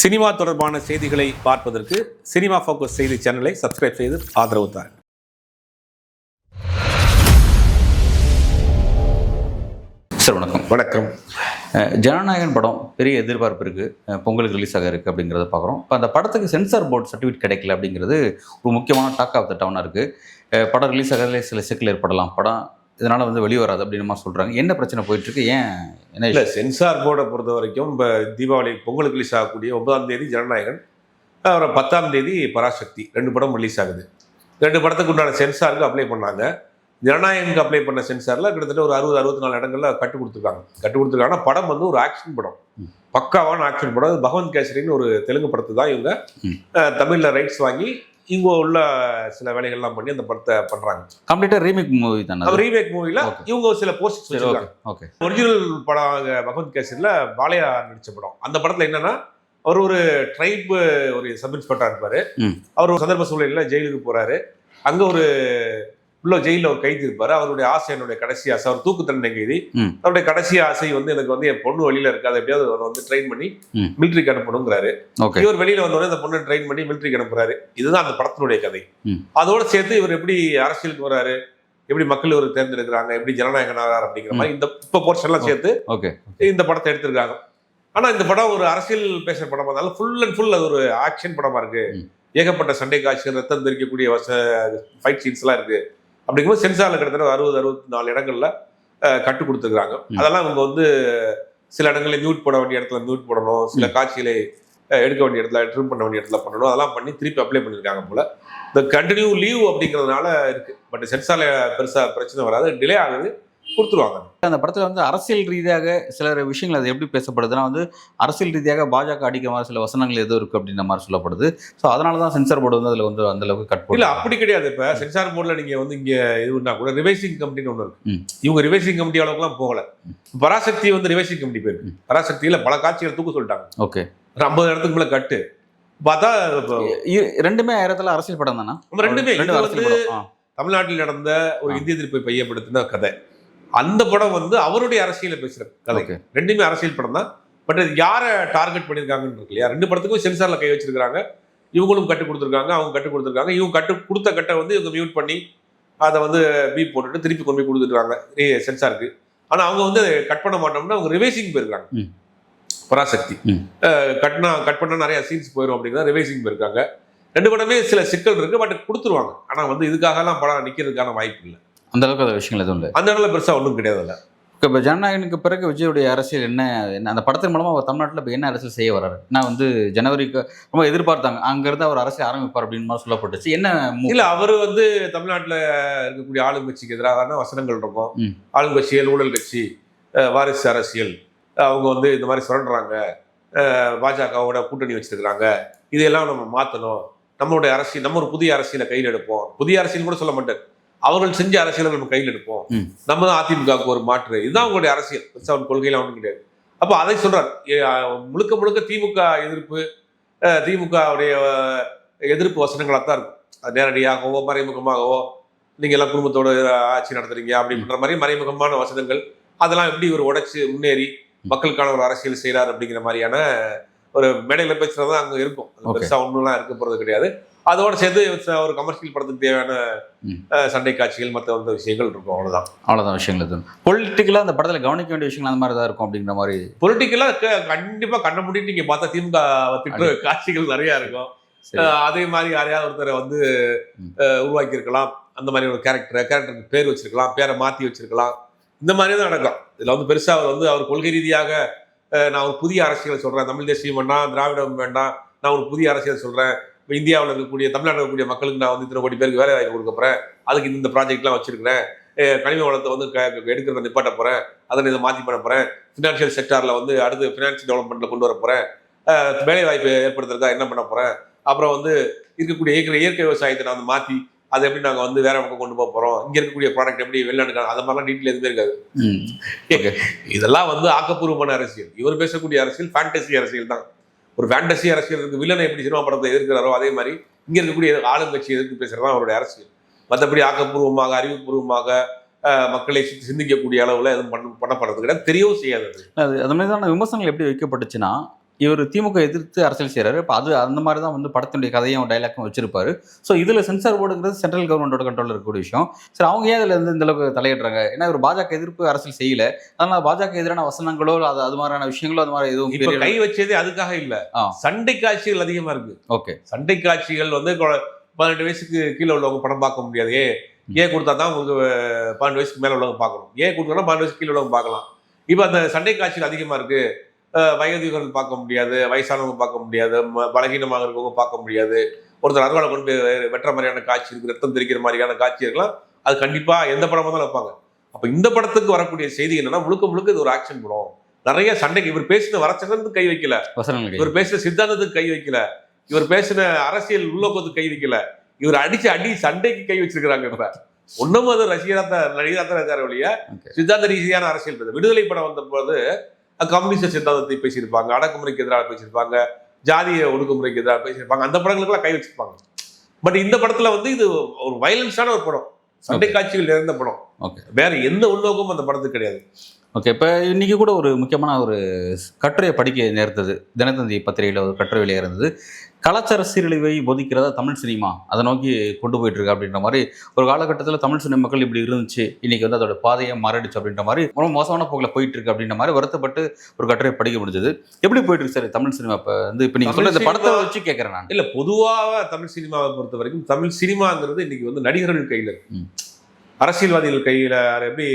Cinema தொடர்பான செய்திகளை பார்ப்பதற்கு சினிமா ஃபோக்கஸ் செய்தி சேனலை சப்ஸ்கிரைப் செய்து ஆதரவு தாருங்கள். சார் வணக்கம். வணக்கம். ஜனநாயகன் படம் பெரிய எதிர்பார்ப்பு இருக்குது பொங்கலுக்கு ரிலீஸ் ஆக இருக்குது அப்படிங்கிறத பார்க்குறோம். இப்போ அந்த படத்துக்கு சென்சார் போர்டு சர்டிஃபிகேட் கிடைக்கல அப்படிங்கிறது ஒரு முக்கியமான டாக் ஆஃப் த டவுனாக இருக்குது படம் ரிலீஸ் ஆகிறதுல சில சிக்கல் ஏற்படலாம். படம் இதனால் வந்து வெளியே வராது அப்படின்னு மாதிரி சொல்கிறாங்க என்ன பிரச்சனை போயிட்டுருக்கு? ஏன் என்ன இல்லை சென்சார் போர்டை பொறுத்த வரைக்கும் இப்போ தீபாவளி பொங்கலுக்கு ரிலீஸ் ஆகக்கூடிய ஒன்பதாம் தேதி ஜனநாயகன் அப்புறம் பத்தாம் தேதி பராசக்தி ரெண்டு படம் ரிலீஸ் ஆகுது. ரெண்டு படத்துக்கு உண்டான சென்சாருக்கு அப்ளை பண்ணாங்க. ஜனநாயகனுக்கு அப்ளை பண்ண சென்சாரில் கிட்டத்தட்ட ஒரு அறுபது அறுபத்தி நாலு இடங்கள்ல கட்டு கொடுத்துருக்காங்க. கட்டு கொடுத்துருக்காங்க. படம் வந்து ஒரு ஆக்ஷன் படம். பக்காவான ஆக்ஷன் படம். பகவந்த் கேசரின்னு ஒரு தெலுங்கு படத்தை தான் இவங்க தமிழ்ல ரைட்ஸ் வாங்கி இவங்க உள்ள சில வேலைகள்லாம் பண்ணி அந்த படத்தை பண்றாங்க. கம்ப்ளீட்டாக ரீமேக் மூவி தானே ரீமேக் மூவில Okay. இவங்க சில போஸ்ட் ஓகே ஒரிஜினல் படம் அங்க பகவந்த் கேசரியில் பாலையா நடிச்ச படம். அந்த படத்துல என்னன்னா அவர் ஒரு ட்ரைப் ஒரு சப் இன்ஸ்பெக்டரா இருப்பாரு. அவர் சந்தர்ப்ப சூழ்நிலையில ஜெயிலுக்கு போறாரு. அங்க ஒரு உள்ள ஜெயிலில் ஒரு கைதி இருப்பாரு. அவருடைய ஆசை என்னுடைய கடைசி ஆசை. அவர் தூக்கு தண்டனை கைதி. அவருடைய கடைசி ஆசை வந்து எனக்கு வந்து என் பொண்ணு வழியில இருக்காது. எப்படியாவது அவரை வந்து ட்ரெயின் பண்ணி. மிலிட்ரிக்கு அனுப்பணுங்கிறாரு. இவர் வெளியில வந்தோடனே இந்த பொண்ணை ட்ரெயின் பண்ணி மிலிட்ரிக்கு அனுப்புறாரு. இதுதான் அந்த படத்தினுடைய கதை. அதோட சேர்த்து இவர் எப்படி அரசியலுக்கு வராரு? எப்படி மக்கள் இவர் தேர்ந்தெடுக்கிறாங்க? எப்படி ஜனநாயகன் ஆகிறார் அப்படிங்கிற மாதிரி இந்த இப்ப போர்ஷன் எல்லாம் சேர்த்து இந்த படத்தை எடுத்திருக்காங்க. ஆனா இந்த படம் ஒரு அரசியல் பேசுற படமா இருந்தாலும் ஃபுல் அண்ட் ஃபுல் அது ஒரு ஆக்ஷன் படமா இருக்கு. ஏகப்பட்ட சண்டை காட்சிகள் ரத்தம் தெரிக்கக்கூடிய வச ஃபைட் சீன்ஸ் எல்லாம் இருக்கு. அப்படிங்கும்போது சென்சார்ல கிட்டத்தட்ட அறுபது அறுபத்தி நாலு இடங்கள்ல கட்டு கொடுத்துருக்காங்க ம். அதெல்லாம் இவங்க வந்து சில இடங்கள்ல மியூட் போட வேண்டிய இடத்துல மியூட் போடணும். சில காட்சிகளை எடுக்க வேண்டிய இடத்துல ட்ரிம் பண்ண வேண்டிய இடத்துல பண்ணணும். அதெல்லாம் பண்ணி திருப்பி அப்ளை பண்ணியிருக்காங்க போல. இந்த கண்டினியூ லீவ் அப்படிங்கிறதுனால இருக்கு. பட் சென்சார்ல பெருசா பிரச்சனை வராது. டிலே ஆகுது. கொடுத்துருவாங்க. அந்த படத்தில் வந்து அரசியல் ரீதியாக சில விஷயங்கள் அது எப்படி பேசப்படுதுன்னா வந்து அரசியல் ரீதியாக பாஜக அடிக்க மாதிரி சில வசனங்கள் எதுவும் இருக்குது அப்படின்ற மாதிரி சொல்லப்படுது. ஸோ அதனால தான் சென்சார் போர்டு வந்து அதில் வந்து அந்த அளவுக்கு கட் இல்ல அப்படி கிடையாது இப்ப. சென்சார் போர்ட்ல நீங்க வந்து இங்க இதுனா கூட ரிவைசிங் கமிட்டின்னு ஒண்ணு இருக்கு. இவங்க ரிவைசிங் கமிட்டி அளவுக்குலாம் போகல. பராசக்தி வந்து ரிவைசிங் கமிட்டி போயிருக்கு. பராசக்தியில பல காட்சிகள் தூக்க சொல்லிட்டாங்க. ஓகே. ஒரு ஐம்பது இடத்துக்கு மேல கட்டு. பார்த்தா ரெண்டுமே ஆயிரத்தில் அரசியல் படம் தானே? ரெண்டுமே. தமிழ்நாட்டில் நடந்த ஒரு. இந்திய எதிர்ப்பை பையப்படுத்தின கதை. அந்த படம் வந்து அவருடைய அரசியலை பேசுற கதை. ரெண்டுமே அரசியல் படம் தான். பட் அது யாரை டார்கெட் பண்ணியிருக்காங்கன்னு இருக்கு இல்லையா? ரெண்டு படத்துக்கும் சென்சார்ல கை வச்சிருக்காங்க இவங்களும் கட்டு கொடுத்துருக்காங்க அவங்க கட்டு கொடுத்துருக்காங்க. இவங்க கட்டு கொடுத்த கட்டை வந்து இவங்க மியூட் பண்ணி அதை வந்து பீப் போட்டுட்டு திருப்பி கொண்டு போய் கொடுத்துருக்காங்க. சென்சாருக்கு ஆனா அவங்க வந்து கட் பண்ண மாட்டோம்னா அவங்க ரிவைசிங் போயிருக்காங்க. பராசக்தி. கட்னா கட் பண்ணா நிறைய சீன்ஸ் போயிடும் அப்படிங்கிறத ரிவைசிங் போயிருக்காங்க. ரெண்டு படமே சில சிக்கல் இருக்கு பட் கொடுத்துருவாங்க. ஆனா வந்து இதுக்காகலாம் படம் நிக்கிறதுக்கான வாய்ப்பு இல்லை. அந்த அளவுக்கு அந்த விஷயங்கள் எதுவும் இல்லை. அந்த இடத்துல பெருசா ஒன்றும் கிடையாது அதுல. இப்போ ஜனநாயகனுக்கு பிறகு விஜயுடைய அரசியல் என்ன என்ன அந்த படத்தின் மூலமாக அவர் தமிழ்நாட்டில் இப்போ என்ன அரசியல் செய்ய வர்றாரு? நான் வந்து ஜனவரிக்கு ரொம்ப எதிர்பார்த்தாங்க அங்கேருந்து அவர் அரசியல் ஆரம்பிப்பார் அப்படின்னு மாதிரி சொல்லப்பட்டுச்சு. என்ன? இல்ல அவரு வந்து தமிழ்நாட்டுல இருக்கக்கூடிய ஆளுங்கட்சிக்கு எதிரான வசனங்கள் இருக்கும். ஆளுங்கட்சிகள் ஊழல் கட்சி வாரிசு அரசியல் அவங்க வந்து இந்த மாதிரி சுரண்டுறாங்க. பாஜகவோட கூட்டணி வச்சிருக்கிறாங்க. இதையெல்லாம் நம்ம மாத்தணும். நம்மளுடைய அரசியல் நம்ம ஒரு புதிய அரசியலை கையில் எடுப்போம். புதிய அரசியல் கூட சொல்ல மாட்டேன் அவர்கள் செஞ்ச அரசியலை நம்ம கையில் எடுப்போம். நம்ம தான் அதிமுகவுக்கு ஒரு மாற்று. இதுதான் அவங்களுடைய அரசியல். பெருசா அவன் கொள்கையில ஒன்றும் கிடையாது. அப்போ அதை சொல்றார். முழுக்க முழுக்க திமுக எதிர்ப்பு அஹ் திமுகவுடைய எதிர்ப்பு வசனங்களாக தான் இருக்கும். அது நேரடியாகவோ மறைமுகமாகவோ நீங்க எல்லாம் குடும்பத்தோட ஆட்சி நடத்துறீங்க அப்படின்ற மாதிரி மறைமுகமான வசனங்கள் அதெல்லாம் எப்படி இவர் உடைச்சு முன்னேறி மக்களுக்கான ஒரு அரசியல் செய்றார் அப்படிங்கிற மாதிரியான ஒரு மேடையில் பேசுறது அங்க இருக்கும். அது Okay. பெருசா ஒண்ணுலாம் இருக்க போறது கிடையாது. அதோட சேர்த்து ஒரு கமர்ஷியல் படத்துக்கு தேவையான சண்டை காட்சிகள் மற்ற வந்து விஷயங்கள் இருக்கும். அவ்வளவுதான். அவ்வளோதான் விஷயங்கள் எதுவும் பொலிட்டிக்கலாக அந்த படத்தில் கவனிக்க வேண்டிய விஷயங்கள் அந்த மாதிரி தான் இருக்கும் அப்படிங்கிற மாதிரி. பொலிட்டிக்கலா கண்டிப்பா கண்ண மூடிட்டு நீங்க பார்த்தா திமுக திட்டுற காட்சிகள் நிறைய இருக்கும். அதே மாதிரி யாரையாவது ஒருத்தரை வந்து ம். உருவாக்கி இருக்கலாம் அந்த மாதிரி ஒரு கேரக்டர் கேரக்டருக்கு பேர் வச்சிருக்கலாம் பேரை மாத்தி வச்சிருக்கலாம். இந்த மாதிரி தான் நடக்கும். இதுல வந்து பெருசா அவர் வந்து அவர் கொள்கை ரீதியாக நான் ஒரு புதிய அரசியலை சொல்றேன். தமிழ் தேசியம் வேண்டாம் திராவிடம் வேண்டாம். நான் ஒரு புதிய அரசியல் சொல்றேன். இப்போ இந்தியாவில் இருக்கக்கூடிய தமிழ்நாட்டில் இருக்கக்கூடிய மக்களுக்கு நான் வந்து இத்தனை கோடி பேருக்கு வேலை வாய்ப்பு கொடுக்க போறேன். அதுக்கு இந்த ப்ராஜெக்ட்லாம் வச்சிருக்கிறேன். கனிம வளத்தை வந்து எடுக்கிறத நிப்பாட்ட போறேன். அதை இதை மாத்தி பண்ண போறேன். ஃபினான்ஷியல் செக்டார்ல வந்து அடுத்து ஃபினான்ஸ் டெவலப்மெண்ட்ல கொண்டு வர அஹ், வேலை வாய்ப்பு ஏற்படுத்துறதுக்காக என்ன பண்ண போறேன்? அப்புறம் வந்து இருக்கக்கூடிய இயற்கை இயற்கை விவசாயத்தை நான் வந்து மாத்தி அதை எப்படி நாங்க வந்து வேற பக்கம் கொண்டு போக போறோம்? இங்க இருக்கக்கூடிய ப்ராடக்ட் எப்படி வெளிநாட்டுக்கு அந்த மாதிரிலாம் டீட்டெயில் எதுவுமே இருக்காது. இதெல்லாம் வந்து ஆக்கப்பூர்வமான அரசியல். இவர் பேசக்கூடிய அரசியல் ஃபேண்டசி அரசியல் தான். ஒரு ஃபேண்டசி அரசியல் இருக்குது வில்லனை எப்படி சினிமா படத்தை எதிர்க்கிறாரோ அதே மாதிரி இங்கே இருக்கக்கூடிய ஆளுங்கட்சி எதிர்த்து பேசுறது தான் அவருடைய அரசியல் மற்றபடி ஆக்கப்பூர்வமாக அறிவுபூர்வமாக மக்களை சிந்திக்கக்கூடிய அளவில் எதுவும் பண்ண பண்ணப்படுறது கிடையாது தெரியவும் செய்யாது அது. அது மாதிரி தான் விமர்சனங்கள் எப்படி வைக்கப்பட்டுச்சுன்னா இவர் திமுக எதிர்த்து அரசியல் செய்கிறாரு இப்போ அது அந்த மாதிரி தான் வந்து படத்தினுடைய கதையும் டைலாக்கும் வச்சிருப்பாரு. ஸோ இதில் சென்சார் போர்டுங்கிறது சென்ட்ரல் கவர்மெண்டோட கண்ட்ரோலில் இருக்கக்கூடிய விஷயம். சரி அவங்க ஏன் இதில் இருந்து இந்த அளவுக்கு தலையிடுறாங்க? ஏன்னா இவர் பாஜக எதிர்ப்பு அரசியல் செய்யல. அதனால பாஜக எதிரான வசனங்களோ அது அது மாதிரியான விஷயங்களோ அது மாதிரி எதுவும் கை வச்சதே அதுக்காக இல்ல. சண்டை காட்சிகள் அதிகமா இருக்கு. ஓகே. சண்டை காட்சிகள் வந்து பதினெட்டு வயசுக்கு கீழே உள்ளவங்க படம் பார்க்க முடியாது. ஏ ஏ கொடுத்தா தான் உங்களுக்கு பன்னெண்டு வயசுக்கு மேல உள்ளவங்க பார்க்கணும். ஏ கொடுத்தோம்னா பன்னெண்டு வயசுக்கு கீழே உள்ளவங்க பார்க்கலாம். இப்போ அந்த சண்டை காட்சிகள் அதிகமா இருக்கு. அஹ், வயதிகர்கள் பார்க்க முடியாது வயசானவங்க பார்க்க முடியாது பலகீனமாக இருக்கவங்க பார்க்க முடியாது. ஒருத்தர் அறுவாலை கொண்டு வெட்டுற மாதிரியான காட்சி இருக்கு ரத்தம் தெரிக்கிற மாதிரியான காட்சி இருக்கலாம். அது கண்டிப்பா எந்த படமா தான் வைப்பாங்க. அப்ப இந்த படத்துக்கு வரக்கூடிய செய்தி என்னன்னா முழுக்க முழுக்க இது ஒரு ஆக்ஷன் படம். நிறைய சண்டைக்கு இவர் பேசின வரச்சனத்துக்கு கை வைக்கல. இவர் பேசின சித்தாந்தத்துக்கு கை வைக்கல. இவர் பேசின அரசியல் உள்ளோக்கத்துக்கு கை வைக்கல. இவர் அடிச்சு அடி சண்டைக்கு கை வச்சிருக்கிறாங்க இப்ப. ஒன்னும் அது ரசிகரா தான் நடிகரா தான் இருக்காரு வழிய. சித்தாந்த ரீதியான அரசியல். விடுதலை படம் வந்த போது அஹ், கம்யூனிஸ்ட் சித்தாந்தத்தை பேசியிருப்பாங்க அடக்குமுறைக்கு எதிராக பேசியிருப்பாங்க ஜாதிய ஒடுக்குமுறைக்கு எதிராக பேசியிருப்பாங்க அந்த படங்களுக்கெல்லாம் கை வச்சிருப்பாங்க. பட் இந்த படத்துல வந்து இது ஒரு வயலன்ஸான ஒரு படம். சண்டை காட்சிகள் நிறைந்த படம். Okay. வேற எந்த உள்நோக்கமும் அந்த படத்துக்கு கிடையாது. ஓகே இப்போ இன்னைக்கு கூட ஒரு முக்கியமான ஒரு கட்டுரையை படிக்க நேர்த்தது தினத்தந்தி பத்திரிகையில் ஒரு கட்டுரை வெளியாக இருந்தது. கலாச்சார சீரழிவை போதிக்கிறதா தமிழ் சினிமா? அதை நோக்கி கொண்டு போயிட்டு இருக்கு அப்படின்ற மாதிரி ஒரு காலகட்டத்தில் தமிழ் சினிமா மக்கள் இப்படி இருந்துச்சு இன்னைக்கு வந்து அதோட பாதையை மாறிடுச்சு அப்படின்ற மாதிரி ரொம்ப மோசமான போக்கில் போயிட்டு இருக்கு அப்படின்ற மாதிரி வருத்தப்பட்டு ஒரு கட்டுரையை படிக்க முடிஞ்சது. எப்படி போயிட்டு இருக்கு சார் தமிழ் சினிமா இப்போ? வந்து இப்போ நீங்கள் சொல்ல இந்த படத்தை வச்சு கேட்குறேன் நான். இல்ல பொதுவாக தமிழ் சினிமாவை பொறுத்த வரைக்கும் தமிழ் சினிமாங்கிறது இன்னைக்கு வந்து நடிகர்கள் கையில இருக்கு. அரசியல்வாதிகள் கையில எப்படி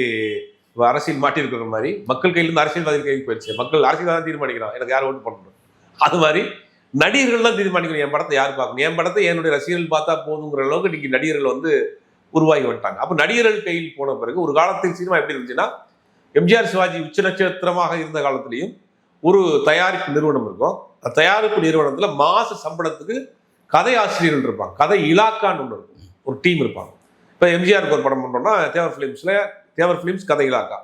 அரசியல் மாட்டி இருக்கிற மாதிரி மக்கள் கையில இருந்து அரசியல்வாதிகள் கைக்கு போயிடுச்சு மக்கள் அரசியல் தான் தீர்மானிக்கிறான் எனக்கு யார் ஓட்டு பண்ணணும் அது மாதிரி நடிகர்கள் தான் தீர்மானிக்கணும். என் படத்தை யார் பார்க்கணும்? என் படத்தை என்னுடைய ரசிகர்கள் பார்த்தா போதுங்கிற அளவுக்கு இன்னைக்கு நடிகர்கள் வந்து உருவாகி வந்துட்டாங்க. அப்போ நடிகர்கள் கையில் போன பிறகு ஒரு காலத்தில் சினிமா எப்படி இருந்துச்சுன்னா எம்ஜிஆர் சிவாஜி உச்ச நட்சத்திரமாக இருந்த காலத்திலையும் ஒரு தயாரிப்பு நிறுவனம் இருக்கும். அந்த தயாரிப்பு நிறுவனத்தில் மாச சம்பளத்துக்கு கதை ஆசிரியர்கள் இருப்பாங்க. கதை இலாக்கான்னு ஒன்று இருக்கும். ஒரு டீம் இருப்பாங்க. இப்போ எம்ஜிஆருக்கு ஒரு படம் பண்ணுறோம்னா தேவர் ஃபிலிம்ஸில் தேவர் ஃபிலிம்ஸ் கதை இலாக்கா.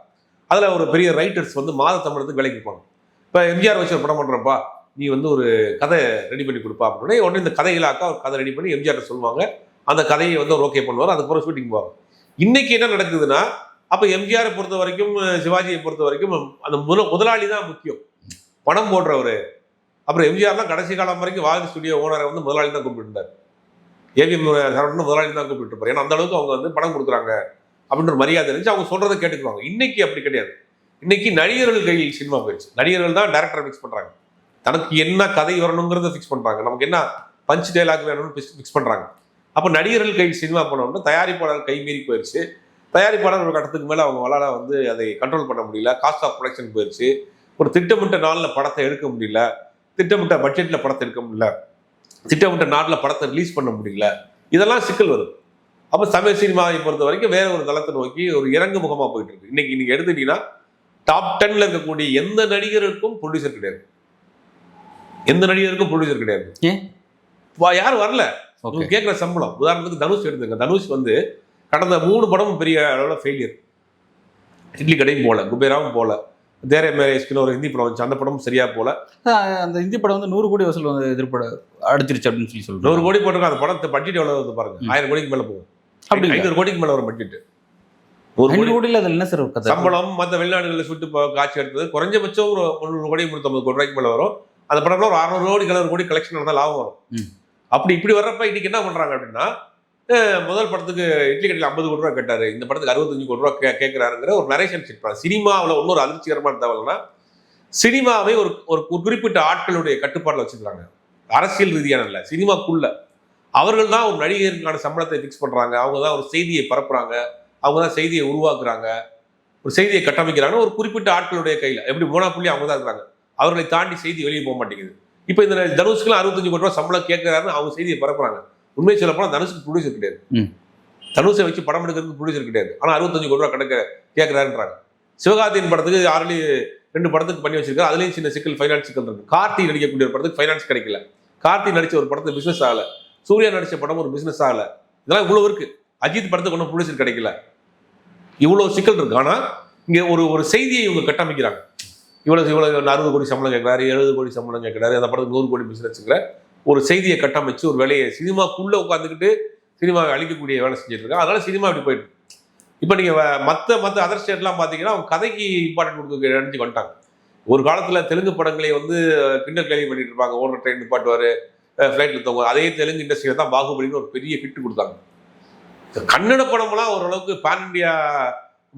அதில் ஒரு பெரிய ரைட்டர்ஸ் வந்து மாத சம்பளத்துக்கு வேலைக்கு இருப்பாங்க இப்போ எம்ஜிஆர் வச்சு ஒரு படம் பண்ணுறப்பா நீ வந்து ஒரு கதை ரெடி பண்ணி கொடுப்பா அப்படின்னு உடனே இந்த கதை இலாக்கா ஒரு கதை ரெடி பண்ணி எம்ஜிஆர் சொல்லுவாங்க. அந்த கதையை வந்து அவர் ஓகே பண்ணுவார். அதுக்கப்புறம் ஷூட்டிங் போவாங்க இன்னைக்கு என்ன நடக்குதுன்னா அப்போ எம்ஜிஆரை பொறுத்த வரைக்கும் சிவாஜியை பொறுத்த வரைக்கும் அந்த முத முதலாளி தான் முக்கியம். பணம் போடுறவர். அப்புறம் எம்ஜிஆர்லாம் கடைசி காலம் வரைக்கும் வாகன ஸ்டுடியோ ஓனரை வந்து முதலாளி தான் கூப்பிட்டுருந்தார் ஏவிஎம் சரவணன் முதலாளி தான் கூப்பிட்டு இருப்பார். ஏன்னா அந்த அளவுக்கு அவங்க வந்து பணம் கொடுக்குறாங்க அப்படின்ற ஒரு மரியாதை இருந்துச்சு. அவங்க சொல்றதை கேட்டுக்குவாங்க. இன்னைக்கு அப்படி கிடையாது. இன்னைக்கு நடிகர்கள் கையில் சினிமா போயிடுச்சு. நடிகர்கள் தான் டேரக்டரை மிக்ஸ் பண்றாங்க. தனக்கு என்ன கதை வரணுங்கிறத ஃபிக்ஸ் பண்ணுறாங்க நமக்கு என்ன பஞ்ச் டைலாக் வேணும்னு ஃபிக்ஸ் பண்ணுறாங்க அப்போ நடிகர்கள் கை சினிமா போனோம்னா தயாரிப்பாளர் கை மீறி போயிடுச்சு தயாரிப்பாளர் ஒரு கட்டத்துக்கு மேலே அவங்க வளால வந்து அதை கண்ட்ரோல் பண்ண முடியல. காஸ்ட் ஆஃப் ப்ரொடக்ஷன் போயிடுச்சு ஒரு திட்டமிட்ட நாளில் படத்தை எடுக்க முடியல. திட்டமிட்ட பட்ஜெட்டில் படத்தை எடுக்க முடியல. திட்டமிட்ட நாட்டில் படத்தை ரிலீஸ் பண்ண முடியல. இதெல்லாம் சிக்கல் வரும். அப்போ தமிழ் சினிமாவை பொறுத்த வரைக்கும் வேற ஒரு தளத்தை நோக்கி ஒரு இறங்கு முகமாக போயிட்டு இருக்கு. இன்னைக்கு நீங்கள் எடுத்துட்டீங்கன்னா டாப் டென்ல இருக்கக்கூடிய எந்த நடிகருக்கும் ப்ரொடியூசர் கிடையாது. எந்த நடிகருக்கும் ப்ரொடியூசர் கிடையாது. ஏன்? வா- யாரும் வரல. கேட்குற சம்பளம். உதாரணத்துக்கு தனுஷ் எடுத்துங்க தனுஷ் வந்து கடந்த மூணு படமும் பெரிய அளவில் ஃபெயிலியர் இட்லி கடையும் போல குபேராவும் போல தேரே மேரேஜ்க்குன்னு ஒரு ஹிந்தி படம் வந்துச்சு. அந்த படமும் சரியா போல. அந்த இந்தி படம் வந்து நூறு கோடி வசூல் வந்து எதிர்ப்பட அடிச்சிருச்சு அப்படின்னு சொல்லி சொல்லுவாங்க நூறு கோடி போட்டிருக்கோம். அந்த படத்தை பட்ஜெட் எவ்வளவு வருது பாருங்க. ஆயிரம் கோடிக்கு மேல போகும். அப்படி ஐநூறு கோடிக்கு மேல வரும் பட்ஜெட் ஒரு கோடி. கோடியில் அதில் என்ன சார் சம்பளம் மற்ற வெளிநாடுகளில் சுட்டு காட்சி எடுத்தது. குறைஞ்சபட்சம் ஒரு முந்நூறு கோடி முந்நூற்றம்பது கோடி ரூபாய்க்கு மேல வரும். அந்த படம்ல ஒரு அறுநூறு கோடி எழுநூறு கோடி கலெக்ஷன் நடந்தால் லாபம் வரும். அப்படி இப்படி வர்றப்ப இன்னைக்கு என்ன பண்றாங்க அப்படின்னா முதல் படத்துக்கு இட்லி கடையில் ஐம்பது கோடி ரூபா கேட்டாரு. இந்த படத்துக்கு அறுபத்தஞ்சு கோடி ரூபா கே கேட்கிறாருங்கிற ஒரு நரேஷன் செட் பண்ண சினிமாவில் இன்னொரு அதிர்ச்சிகரமான தகவல்னா சினிமாவை ஒரு ஒரு குறிப்பிட்ட ஆட்களுடைய கட்டுப்பாட்டில் வச்சுக்கிறாங்க அரசியல் ரீதியான இல்லை சினிமாக்குள்ள. அவர்கள் தான் ஒரு நடிகருக்கான சம்பளத்தை ஃபிக்ஸ் பண்றாங்க. அவங்க தான் ஒரு செய்தியை பரப்புறாங்க. அவங்க தான் செய்தியை உருவாக்குறாங்க. ஒரு செய்தியை கட்டமைக்கிறாங்க ஒரு குறிப்பிட்ட ஆட்களுடைய கையில். எப்படி மோனாப்புள்ளி அவங்க தான் இருக்கிறாங்க. அவர்களை தாண்டி செய்தி வெளியே போக மாட்டேங்குது. இப்போ இந்த தனுஷ்க்குலாம் அறுபத்தஞ்சு கோடி ரூபா சம்பளம் கேட்கிறாருன்னு அவங்க செய்தியை பரப்புறாங்க உண்மையை சொல்ல போனால் தனுஷுக்கு ப்ரொடியூசர் கிடையாது. தனுஷை வச்சு படம் எடுக்கிறதுக்கு ப்ரொடியூசர் கிடையாது. ஆனால் அறுபத்தஞ்சு கோடி ரூபா கிடைக்க கேட்கிறாருன்றாங்க. சிவகார்த்தியின் படத்துக்கு ஆல்ரெடி ரெண்டு படத்துக்கு பண்ணி வச்சிருக்காரு. அதுலேயும் சின்ன சிக்கல் ஃபைனான்ஸ் சிக்கல் இருக்கு. கார்த்தி நடிக்கக்கூடிய ஒரு படத்துக்கு ஃபைனான்ஸ் கிடைக்கல. கார்த்தி நடிச்ச ஒரு படத்துக்கு பிசினஸ் ஆகல. சூர்யா நடிச்ச படம் ஒரு பிசினஸ் ஆகல. இதெல்லாம் இவ்வளவு இருக்கு. அஜித் படத்துக்கு ஒன்றும் ப்ரொடியூசர் கிடைக்கல. இவ்வளவு சிக்கல் இருக்கு. ஆனா இங்க ஒரு ஒரு செய்தியை இவங்க கட்டமைக்கிறாங்க. இவ்வளவு இவ்வளவு அறுபது கோடி சம்பளம் கேட்கிறாரு எழுபது கோடி சம்பளம் கேட்கிறாரு அந்த படத்துக்கு நூறு கோடி பிசினஸ்ங்கிற ஒரு செய்தியை கட்டமைச்சு ஒரு வேலையை சினிமாக்குள்ள உட்காந்துக்கிட்டு சினிமாவை அழிக்கக்கூடிய வேலை செஞ்சுட்டு இருக்காங்க. அதனால சினிமா இப்படி போயிட்டு இப்போ நீங்க வ- மற்ற அதர் ஸ்டேட்லாம் பார்த்தீங்கன்னா அவங்க கதைக்கு இம்பார்ட்டன்ட் கொடுக்க நினைச்சு வந்துட்டாங்க. ஒரு காலத்தில் தெலுங்கு படங்களை வந்து கிண்டல் கேள்வி பண்ணிட்டு இருப்பாங்க. ஓடுற ட்ரெயின் நிப்பாட்டுவாரு ஃப்ளைட்ல தூங்க அதே தெலுங்கு இண்டஸ்ட்ரியில தான் பாகுபலின்னு ஒரு பெரிய ஹிட் கொடுத்தாங்க. கன்னட படமெல்லாம் ஓரளவுக்கு பேன் இண்டியா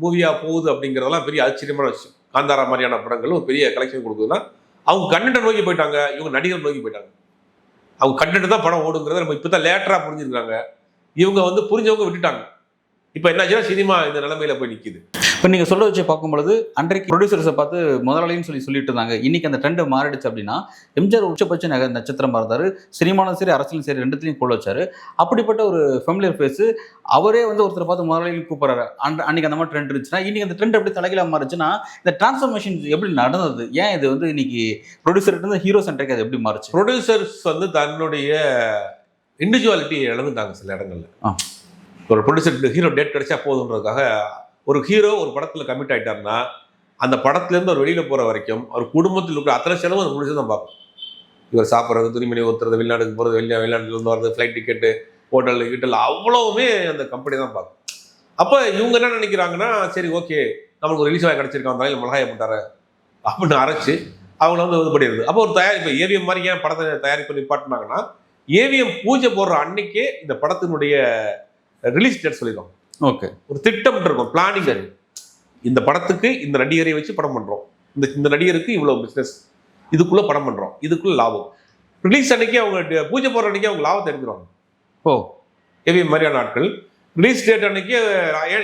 மூவியா போகுது அப்படிங்கிறதெல்லாம் பெரிய ஆச்சரியமான விஷயம். காந்தாரா மாதிரியான படங்கள் ஒரு பெரிய கலெக்ஷன் கொடுக்குதுன்னா அவங்க கன்னட நோக்கி போயிட்டாங்க இவங்க நடிகர் நோக்கி போயிட்டாங்க. அவங்க கண்டென்ட் தான் படம் ஓடுங்கிறத நம்ம இப்போ தான் லேட்டராக புரிஞ்சிருக்காங்க. இவங்க வந்து புரிஞ்சவங்க விட்டுட்டாங்க. இப்போ என்னாச்சுன்னா சினிமா இந்த நிலைமையில போய் நிற்கிது இப்போ நீங்கள் சொல்ல வச்சு பார்க்கும் பொழுது அன்றைக்கு ப்ரொடியூசர்ஸை பார்த்து முதலாளின்னு சொல்லி சொல்லிட்டு இருந்தாங்க. இன்னைக்கு அந்த ட்ரெண்ட் மாறிடுச்சு அப்படின்னா எம்ஜிஆர் உச்சபட்ச நக நட்சத்திரமா இருந்தாரு சினிமாலும் சரி அரசியலும் சரி ரெண்டுத்துலையும் கொள்ள வச்சாரு. அப்படிப்பட்ட ஒரு ஃபெமிலியர் ஃபேஸ் அவரே வந்து ஒருத்தரை பார்த்து முதலாளின்னு கூப்பிடுறாரு. அண்ட் அன்னைக்கு அந்த மாதிரி ட்ரெண்ட் இருந்துச்சுன்னா இன்னைக்கு அந்த ட்ரெண்ட் எப்படி தலைகீழ மாறுச்சுன்னா இந்த டிரான்ஸ்ஃபர்மேஷன் எப்படி நடந்தது? ஏன் இது வந்து இன்னைக்கு ப்ரொடியூசர் இருந்து ஹீரோ சென்டருக்கு அது எப்படி மாறுச்சு? ப்ரொடியூசர்ஸ் வந்து தன்னுடைய இண்டிவிஜுவாலிட்டி இழந்துட்டாங்க சில இடங்கள்ல. ஆ. ஒரு ப்ரொடியூசர் ஹீரோ டேட் கிடைச்சா போதுன்றதுக்காக ஒரு ஹீரோ ஒரு படத்தில் கமிட் ஆகிட்டாருன்னா அந்த படத்துலேருந்து அவர் வெளியில் போகிற வரைக்கும் அவர் குடும்பத்தில் இருக்கிற அத்தனை செலவும் அந்த முடிச்சு தான் பார்ப்போம் இவர் சாப்பிட்றது துணிமணி ஊற்றுறது வெளிநாட்டுக்கு போகிறது வெளியே வெளிநாட்டுலேருந்து வர்றது ஃப்ளைட் டிக்கெட்டு ஹோட்டல் கிட்டல் அவ்வளவுமே அந்த கம்பெனி தான் பார்க்கும். அப்போ இவங்க என்ன நினைக்கிறாங்கன்னா சரி ஓகே நமக்கு ஒரு ரிலீஸ் ஆகி கிடைச்சிருக்கான் தலையில் மிளகாய போட்டாரு அப்படின்னு அரைச்சி அவங்கள வந்து இது பண்ணிடுது அப்போ ஒரு தயார் இப்போ ஏவிஎம் மாதிரி ஏன் படத்தை தயாரிப்பு நிப்பாட்டினாங்கன்னா ஏவிஎம் பூஜை போடுற அன்னைக்கே இந்த படத்தினுடைய ரிலீஸ் டேட் சொல்லிடுவாங்க. ஓகே. ஒரு திட்டம் இருக்கும் பிளானிங் இந்த படத்துக்கு இந்த நடிகரை வச்சு படம் பண்றோம். இந்த இந்த நடிகருக்கு இவ்வளவு பிசினஸ் இதுக்குள்ள படம் பண்றோம். இதுக்குள்ள லாபம். ரிலீஸ் அன்னைக்கு அவங்க பூஜை போடுற அன்னைக்கு அவங்க லாபத்தை எடுத்துருவாங்க. ஓ. ஏவிஎம் மாதிரியான ஆட்கள். ரிலீஸ் டேட் அன்னைக்கு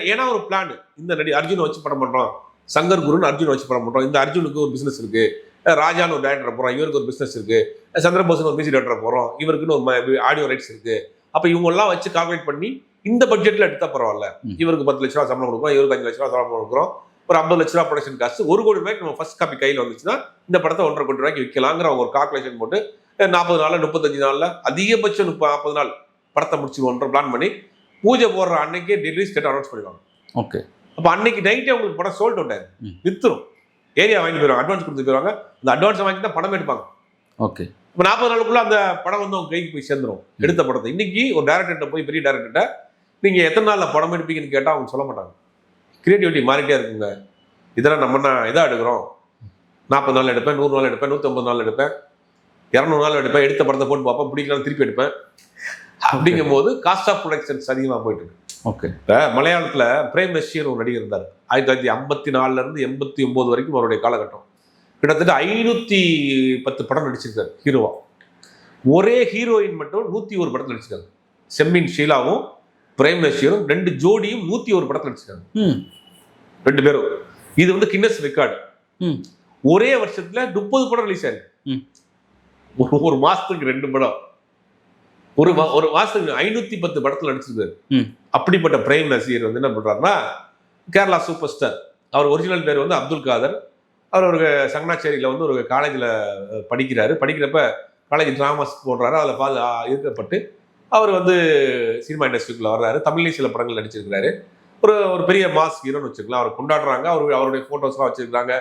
ஏன்னா ஒரு பிளான் இந்த நடி அர்ஜுனை வச்சு படம் பண்றோம். சங்கர் குருன்னு அர்ஜுன் வச்சு படம் பண்றோம். இந்த அர்ஜுனுக்கு ஒரு பிசினஸ் இருக்கு. அஹ் ராஜான்னு ஒரு டேரக்டர் போறோம். இவருக்கு ஒரு பிசினஸ் இருக்கு. அஹ் சந்திரபோசன் ஒரு மியூசிக் டேரக்டர் போறோம். இவருக்குன்னு ஒரு ஆடியோ ரைட்ஸ் இருக்கு. அப்ப இவங்க எல்லாம் வச்சு கால்குலேட் பண்ணி இந்த பட்ஜெட்ல எடுத்தா பரவாயில்ல. இவருக்கு பத்து லட்ச ரூபா சம்பளம் கொடுக்குறோம் இவருக்கு அஞ்சு லட்ச ரூபா சம்பளம் கொடுக்குறோம். ஒரு ஐம்பது லட்ச ரூபா ப்ரொடக்ஷன் காசு ஒரு கோடி ரூபாய்க்கு நம்ம ஃபர்ஸ்ட் காப்பி கையில் வந்துச்சுன்னா இந்த படத்தை ஒன்றரை கோடி ரூபாய்க்கு விற்கலாங்கிற அவங்க ஒரு கால்குலேஷன் போட்டு நாற்பது நாள்ல முப்பத்தஞ்சு நாள்ல அதிகபட்சம் முப்பது நாற்பது நாள் படத்தை முடிச்சு ஒன்றரை பிளான் பண்ணி பூஜை போடுற அன்னைக்கே ரிலீஸ் டேட் அனௌன்ஸ் பண்ணிடுவாங்க. ஓகே. அப்போ அன்னைக்கு நைட்டே உங்களுக்கு படம் சோல்ட் அவுட். வித்துரும் ஏரியா வாங்கிட்டு போயிருவாங்க அட்வான்ஸ் கொடுத்து போயிருவாங்க. அந்த அட்வான்ஸ் வாங்கி தான் படம் எடுப்பாங்க. ஓகே. இப்போ நாற்பது நாளுக்குள்ள அந்த படம் வந்து அவங்க கைக்கு போய் சேர்ந்துரும். எடுத்த படத்தை. இன்னைக்கு ஒரு டேரக்டர்கிட்ட போய் பெரிய டேரக்டர்கிட்ட நீங்க எத்தனை நாள்ல படம் எடுப்பீங்கன்னு கேட்டா அவங்க சொல்ல மாட்டாங்க. கிரியேட்டிவிட்டி மாறிட்டே இருக்குங்க. இதெல்லாம் நம்ம என்ன இதாக எடுக்கிறோம்? நாற்பது நாள் எடுப்பேன் நூறு நாள் எடுப்பேன் நூற்றம்பது நாள் எடுப்பேன் இரநூறு நாள் எடுப்பேன் எடுத்த படத்தை போட்டு பார்ப்பேன் பிடிக்கலாம் திருப்பி எடுப்பேன். அப்படிங்கும் போது காஸ்ட் ஆஃப் ப்ரொடக்ஷன்ஸ் அதிகமாக போயிட்டு இருக்கு. ஓகே இப்போ மலையாளத்தில் பிரேம் நஷீர் ஒரு நடிகர் இருந்தார். ஆயிரத்தி தொள்ளாயிரத்தி ஐம்பத்தி நாலுல இருந்து எண்பத்தி ஒன்பது வரைக்கும் அவருடைய காலகட்டம். கிட்டத்தட்ட ஐநூற்றி பத்து படம் நடிச்சிருக்காரு ஹீரோவா. ஒரே ஹீரோயின் மட்டும் நூற்றி ஒரு படத்தில் நடிச்சிருக்காங்க செம்மின் ஷீலாவும் பிரேம் நஷீரும் ரெண்டு ஜோடியும் நூற்றி ஒரு படத்தில் நடிச்சிருக்காங்க. ம். ரெண்டு பேரும். இது வந்து கின்னஸ் ரெக்கார்டு ம். ஒரே வருஷத்துல முப்பது படம் ரிலீஸ் ஆயிருக்கு. ம். ஒரு- மாசத்துக்கு ரெண்டு படம். ஒரு ஒரு மாசத்துக்கு ஐநூத்தி பத்து படத்துல நடிச்சிருக்காரு. அப்படிப்பட்ட பிரேம் நசீர் வந்து என்ன பண்றாருன்னா கேரளா சூப்பர் ஸ்டார் அவர் ஒரிஜினல் பேர் வந்து அப்துல் காதர். அவர் ஒரு சங்கனாச்சேரியில வந்து ஒரு காலேஜில் படிக்கிறாரு. படிக்கிறப்ப காலேஜ் ட்ராமாஸ் போடுறாரு. அதில் பா ஈர்க்கப்பட்டு அவர் வந்து சினிமா இண்டஸ்ட்ரிக்குள்ள வர்றாரு. தமிழ்லேயும் சில படங்கள் நடிச்சிருக்கிறாரு. ஒரு ஒரு பெரிய மாஸ் ஹீரோன்னு வச்சுக்கலாம் அவர் கொண்டாடுறாங்க. அவர் அவருடைய ஃபோட்டோஸ்லாம் வச்சிருக்காங்க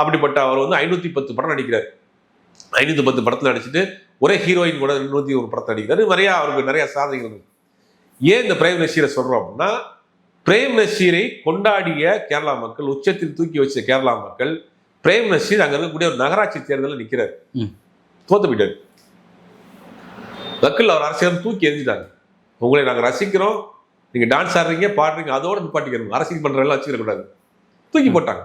அப்படிப்பட்ட அவர் வந்து ஐநூற்றி பத்து படம் நடிக்கிறார். ஐநூற்றி பத்து படத்தில் நடிச்சிட்டு ஒரே ஹீரோயின் கூட நூற்றி ஒரு படத்தில் நடிக்கிறாரு. நிறையா அவருக்கு நிறைய சாதனைகள் இருக்கு. ஏன் இந்த பிரேம் நஷீரை சொல்கிறோம் அப்படின்னா பிரேம் நஷீரை கொண்டாடிய கேரளா மக்கள் உச்சத்தில் தூக்கி வச்ச கேரளா மக்கள் பிரேம் நஷீர் அங்கே இருக்கக்கூடிய ஒரு நகராட்சி தேர்தலில் நிற்கிறார். தோத்து போயிட்டார். மக்கள் அவர் அரசியல் தூக்கி எரிஞ்சிட்டாங்க உங்களை நாங்கள் ரசிக்கிறோம். நீங்கள் டான்ஸ் ஆடுறீங்க பாடுறீங்க அதோட நிப்பாட்டிக்கணும் அரசியல் பண்ணுறதெல்லாம் வச்சுக்கிடக்கூடாது தூக்கி போட்டாங்க.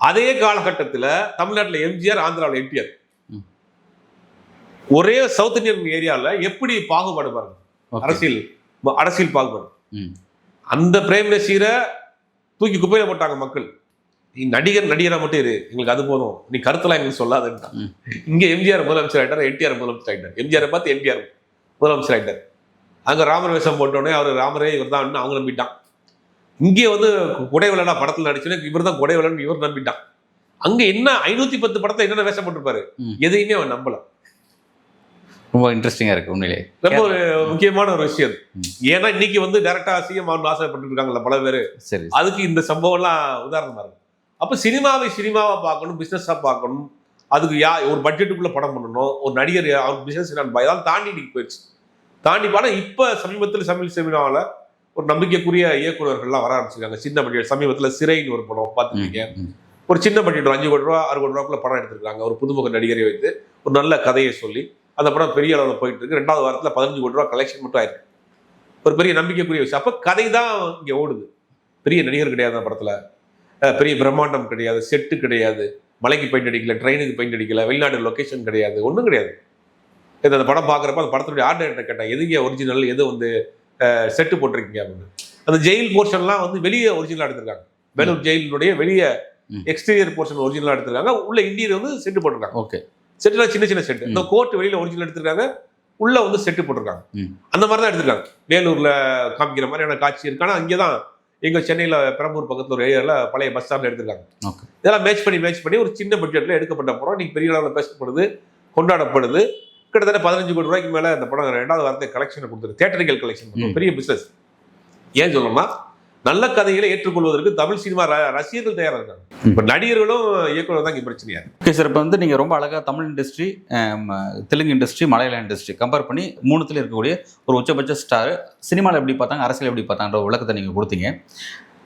அதே காலகட்டத்தில் தமிழ்நாட்டில் எம்ஜிஆர் ஆந்திராவில் என்டிஆர் ம். ஒரே சவுத் இந்தியன் ஏரியாவில் எப்படி பாகுபாடு பாருங்க. அரசியல் அரசியல் பாகுபாடு. அந்த பிரேம் நசீரை தூக்கி குப்பையில போட்டாங்க மக்கள். நீ நடிகர் நடிகரா மட்டும் இரு. எங்களுக்கு அது போதும். நீ கருத்தெல்லாம் எங்களுக்கு சொல்லாதுன்ட்டான். இங்க எம்ஜிஆர் முதலமைச்சர் ஆயிட்டார் என்டிஆர் முதலமைச்சர் ஆயிட்டார். எம்ஜிஆரை பார்த்து என்டிஆர் முதலமைச்சர் ஆயிட்டார். அங்க ராமர் வேஷம் போட்டோடனே அவர் ராமரே இவர் தான் அவங்க நம்பிட்டான் இங்கே வந்து கொடை விளையாடா படத்துல நடிச்சோன்னே இவர் தான் கொடை விளையாடு இவர் நம்பிட்டான் அங்க என்ன ஐநூத்தி பத்து படத்துல என்னென்ன வேஷம் போட்டிருப்பாரு. எதையுமே அவன் நம்பல. ரொம்ப இன்ட்ரெஸ்டிங்காக இருக்குது உண்மையிலே ரொம்ப ஒரு முக்கியமான ஒரு விஷயம். ஏன்னா இன்னைக்கு வந்து டேரக்டா சிஎம் ஆகணும்னு ஆசைப்பட்டு இருக்காங்கல்ல பல பேர். சரி அதுக்கு இந்த சம்பவம்லாம் உதாரணமா இருக்கு. அப்ப சினிமாவை சினிமாவா பார்க்கணும் பிசினஸா பார்க்கணும். அதுக்கு யா ஒரு பட்ஜெட்டுக்குள்ள படம் பண்ணணும். ஒரு நடிகர் அவர் பிசினஸ் இதெல்லாம் தாண்டி இன்னைக்கு போயிடுச்சு. தாண்டி படம் இப்ப சமீபத்தில் தமிழ் சினிமாவில் ஒரு நம்பிக்கைக்குரிய இயக்குனர்கள்லாம் வர ஆரம்பிச்சிருக்காங்க. சின்ன பட்ஜெட் சமீபத்துல சிறைன்னு ஒரு படம் பார்த்துருக்கீங்க. ஒரு சின்ன பட்ஜெட் ஒரு அஞ்சு கோடி ரூபா கோடி ரூபாக்குள்ள படம் எடுத்திருக்காங்க. ஒரு புதுமுக நடிகரை வைத்து ஒரு நல்ல கதையை சொல்லி அந்த படம் பெரிய அளவில் போயிட்டு இருக்கு. ரெண்டாவது வாரத்தில் பதினஞ்சு கோடி ரூபா கலெக்ஷன் மட்டும் ஆயிருக்கு. ஒரு பெரிய நம்பிக்கைக்குரிய விஷயம். அப்போ கதை தான் இங்கே ஓடுது. பெரிய நடிகர் கிடையாது அந்த படத்தில். பெரிய பிரம்மாண்டம் கிடையாது செட்டு கிடையாது. மலைக்கு பெயிண்ட் அடிக்கல ட்ரெயினுக்கு பெயிண்ட் அடிக்கல வெளிநாடு லொகேஷன் கிடையாது ஒன்றும் கிடையாது. இது அந்த படம் பார்க்குறப்ப அந்த படத்துடைய ஆர்டர் கேட்டேன் எதுங்க ஒரிஜினல் எது வந்து செட்டு போட்டிருக்கீங்க? அப்படின்னு. அந்த ஜெயில் போர்ஷன்லாம் வந்து வெளியே ஒரிஜினலாக எடுத்திருக்காங்க. வேலூர் ஜெயிலுடைய வெளியே. எக்ஸ்டீரியர் போர்ஷன் ஒரிஜினலாக எடுத்திருக்காங்க. உள்ள இன்டீரியர் வந்து செட்டு போட்டிருக்காங்க. ஓகே. செட்டுல சின்ன சின்ன செட்டு இந்த. கோர்ட் வெளியில ஒரிஜினல் எடுத்திருக்காங்க. உள்ள வந்து செட்டு போட்டிருக்காங்க. அந்த மாதிரி தான் எடுத்திருக்காங்க. வேலூர்ல காமிக்கிற மாதிரியான காட்சி இருக்கு. ஆனா அங்கே தான் எங்க சென்னையில பெரம்பூர் பக்கத்துல ஒரு ஏரியால பழைய பஸ் ஸ்டாண்ட்ல எடுத்திருக்காங்க. இதெல்லாம் மேட்ச் பண்ணி மேட்ச் பண்ணி ஒரு சின்ன பட்ஜெட்ல எடுக்கப்பட்ட படம். இன்னைக்கு பெரிய அளவில் பேசப்படுது கொண்டாடப்படுது. கிட்டத்தட்ட பதினஞ்சு கோடி ரூபாய்க்கு மேல இந்த படம் ரெண்டாவது வாரத்தை கலெக்ஷனை கொடுத்துருக்கு. Theatrical collection. பெரிய பிசினஸ் ஏன் சொல்லணும்னா நல்ல கதைகளை ஏற்றுக்கொள்வதற்கு தமிழ் சினிமா ரசிகர்கள் தயாரா இருக்காங்க. இப்ப நடிகர்களும் இயக்குனர் தான் இங்க பிரச்சனையா ஓகே சார் இப்போ வந்து நீங்கள் ரொம்ப அழகாக தமிழ் இண்டஸ்ட்ரி தெலுங்கு இண்டஸ்ட்ரி மலையாள இண்டஸ்ட்ரி கம்பேர் பண்ணி மூணுத்துல இருக்கக்கூடிய ஒரு உச்சபட்ச ஸ்டார் சினிமாவில் எப்படி பார்த்தாங்க அரசியல் எப்படி பார்த்தாங்கன்ற விளக்கத்தை நீங்கள் கொடுத்தீங்க.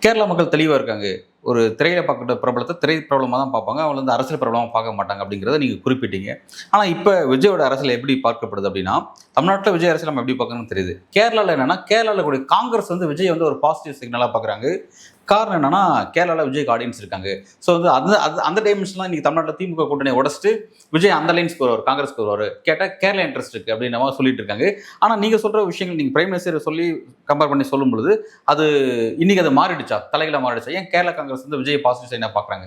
கேரளா மக்கள் தெளிவாக இருக்காங்க. ஒரு திரையில பார்க்குற பிரபலத்தை திரை பிரபலமாக தான் பார்ப்பாங்க. அவங்க வந்து அரசியல் பிரபலமாக பார்க்க மாட்டாங்க அப்படிங்கிறத நீங்கள் குறிப்பிட்டீங்க. ஆனால் இப்போ விஜயோட அரசியல் எப்படி பார்க்கப்படுது அப்படின்னா தமிழ்நாட்டில் விஜய் அரசியல் நம்ம எப்படி பார்க்கணும்னு தெரியுது. கேரளாவில் என்னென்னா கேரளாவில் கூடிய காங்கிரஸ் வந்து விஜய் வந்து ஒரு பாசிட்டிவ் சிக்னலாக பார்க்குறாங்க. காரணம் என்னன்னா கேரளாவில் விஜய்க்கு ஆடியன்ஸ் இருக்காங்க. ஸோ வந்து அந்த அது அந்த டைமென்ஷன்லாம் இன்னைக்கு தமிழ்நாட்டில் திமுக கூட்டணி உடச்சிட்டு விஜய் அந்த லைன்ஸ்க்கு வருவார் காங்கிரஸ்க்கு வருவார். கேட்டால் கேரளா இன்ட்ரெஸ்ட் இருக்குது அப்படின்னு மாதிரி சொல்லிட்டு இருக்காங்க. ஆனால் நீங்கள் சொல்கிற விஷயங்கள் நீங்கள் பிரைம் மினிஸ்டர் சொல்லி கம்பேர் பண்ணி சொல்லும் பொழுது அது இன்னைக்கு அது மாறிடுச்சா? தலைகளை மாறிடுச்சா? ஏன் கேரளா காங்கிரஸ் வந்து விஜய் பாசிட்டிவ் சைனாக பார்க்குறாங்க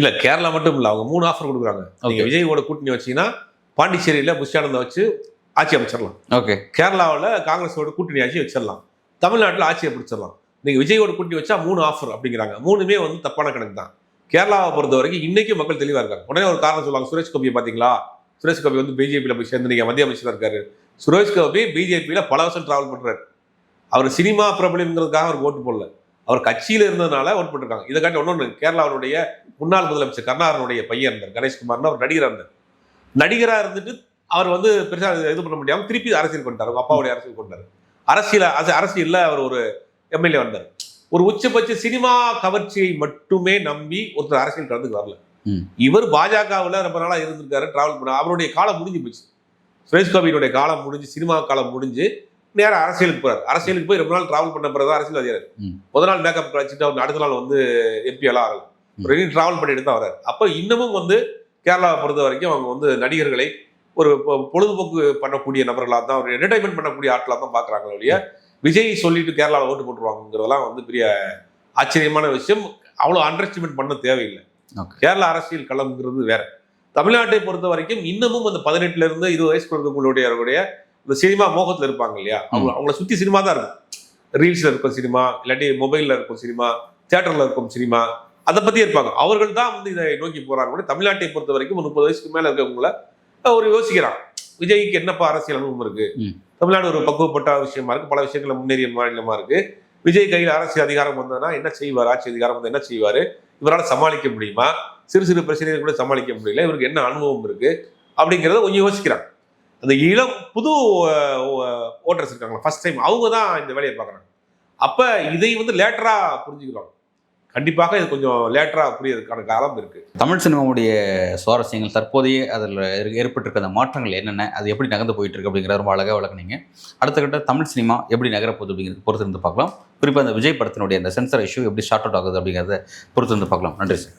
இல்ல கேரளா மட்டும் இல்ல அவங்க மூணு ஆஃபர் கொடுக்குறாங்க. நீங்க ஓகே விஜயோட கூட்டணி வச்சீங்கன்னா பாண்டிச்சேரியில புஷ்யானந்த வச்சு ஆட்சி அமைச்சிடலாம். ஓகே கேரளாவில் காங்கிரஸோட கூட்டணி ஆட்சி வச்சிடலாம். தமிழ்நாட்டில் ஆட்சியை பிடிச்சிடலாம். நீங்கள் விஜயோட கூட்டி வச்சா மூணு ஆஃபர் அப்படிங்கிறாங்க. மூணுமே வந்து தப்பான கணக்கு தான். கேரளாவை பொறுத்த வரைக்கும் இன்னைக்கும் மக்கள் தெளிவாக இருக்காங்க. உடனே ஒரு காரணம் சொல்லுவாங்க சுரேஷ் கோபியை பார்த்தீங்களா சுரேஷ் கோபி வந்து பிஜேபியில் போய் சேர்ந்து நீங்கள் மத்திய அமைச்சராக இருக்காரு. சுரேஷ் கோபி பிஜேபியில் பல வருஷம் ட்ராவல் பண்ணுறாரு அவர் சினிமா பிரபலங்கிறதுக்காக அவர் ஓட்டு போடல. அவர் கட்சியில் இருந்ததுனால ஓட்டு போட்டிருக்காங்க. இதை காட்டி ஒன்று கேரளாவுடைய முன்னாள் முதலமைச்சர் கருணாகரனுடைய பையன் இருந்தார். கணேஷ்குமார்னு அவர் நடிகராக இருந்தார். நடிகராக இருந்துட்டு அவர் வந்து பெருசாக இது பண்ண முடியாமல் திருப்பி அரசியல் கொண்டார் அவங்க அப்பாவுடைய அரசியல் கொண்டார் அரசியல் அது- அவர் ஒரு எம்எல்ஏ வந்தார். ஒரு உச்சபட்ச சினிமா கவர்ச்சியை மட்டுமே நம்பி ஒருத்தர் அரசியல் கலந்துக்கு வரல. இவர் பாஜகவில் ரொம்ப நாளா இருந்திருக்காரு டிராவல் பண்ண அவருடைய காலம் முடிஞ்சு போச்சு. சுரேஷ் கோபியினுடைய காலம் முடிஞ்சு சினிமா காலம் முடிஞ்சு நேரா அரசியலுக்கு போறாரு. அரசியலுக்கு போய் ரொம்ப நாள் டிராவல் பண்ண பிறகு அரசியல் அதிகாரி. முத நாள் மேக்கப் கழிச்சிட்டு அவர் அடுத்த நாள் வந்து எம்பி எல்லாம் ஆகல. ம். ஒரு டிராவல் பண்ணிட்டு தான் வர்றாரு. அப்போ இன்னமும் வந்து கேரளாவை பொறுத்த வரைக்கும் அவங்க வந்து நடிகர்களை ஒரு பொழுதுபோக்கு பண்ணக்கூடிய நபர்களாக தான் ஒரு என்டர்டைன்மெண்ட் பண்ணக்கூடிய ஆட்களாக தான் பார்க்குறாங்க ஒழிய விஜய் சொல்லிட்டு கேரளாவில் ஓட்டு போட்டுருவாங்கிறதெல்லாம் வந்து பெரிய ஆச்சரியமான விஷயம். அவ்வளோ அண்டர் எஸ்டிமேட் பண்ண தேவையில்லை. கேரளா அரசியல் களம்ங்கிறது வேற. தமிழ்நாட்டை பொறுத்த வரைக்கும் இன்னமும் அந்த பதினெட்டுல இருந்து இருபது வயசுக்கு இருக்கக்கூடிய இந்த சினிமா மோகத்துல இருப்பாங்க இல்லையா? அவங்க அவங்கள சுத்தி சினிமா தான் இருக்கும். ரீல்ஸ்ல இருக்கும் சினிமா இல்லாட்டி மொபைல்ல இருக்கும் சினிமா தியேட்டர்ல இருக்கும் சினிமா அதை பத்தி இருப்பாங்க. அவர்கள் தான் வந்து இதை நோக்கி போறாங்க கூட தமிழ்நாட்டை பொறுத்த வரைக்கும் முப்பது வயசுக்கு மேல இருக்கவங்கள ஒரு யோசிக்கிறான். விஜய்க்கு என்னப்பா அரசியல் அனுபவம் இருக்கு? ம். தமிழ்நாடு ஒரு பக்குவப்பட்ட விஷயமா இருக்கு. பல விஷயங்கள முன்னேறிய மாநிலமா இருக்கு. விஜய் கையில் அரசு அதிகாரம் வந்ததுன்னா என்ன செய்வார்? ஆட்சி அதிகாரம் வந்து என்ன செய்வார்? இவரால் சமாளிக்க முடியுமா? சிறு சிறு பிரச்சனைகள் கூட சமாளிக்க முடியல. இவருக்கு என்ன அனுபவம் இருக்கு? அப்படிங்கிறத கொஞ்சம் யோசிக்கிறாங்க அந்த இளம் புது ஓட்டர்ஸ் இருக்காங்களா? ஃபர்ஸ்ட் டைம் அவங்க தான் இந்த வேலையை பார்க்குறாங்க. அப்போ இதை வந்து லேட்டராக புரிஞ்சுக்கிறாங்க. கண்டிப்பாக இது கொஞ்சம் லேட்டராக புரியறதுக்கான காலம் இருக்குது தமிழ் சினிமாவுடைய சுவாரஸ்யங்கள் தற்போதைய அதில் ஏற்பட்டிருக்க அந்த மாற்றங்கள் என்னென்ன அது எப்படி நகர்ந்து போயிட்டு இருக்கு அப்படிங்கிறத ரொம்ப அழகாக விளக்குனீங்க. அடுத்த கட்ட தமிழ் சினிமா எப்படி நகரப்போகுது அப்படிங்கிறது பொறுத்து இருந்து பார்க்கலாம். குறிப்பாக அந்த விஜய் படத்தினுடைய அந்த சென்சர் இஷ்யூ எப்படி ஷார்ட் அவுட் ஆகுது அப்படிங்கிறத பொறுத்து இருந்து பார்க்கலாம். நன்றி சார்.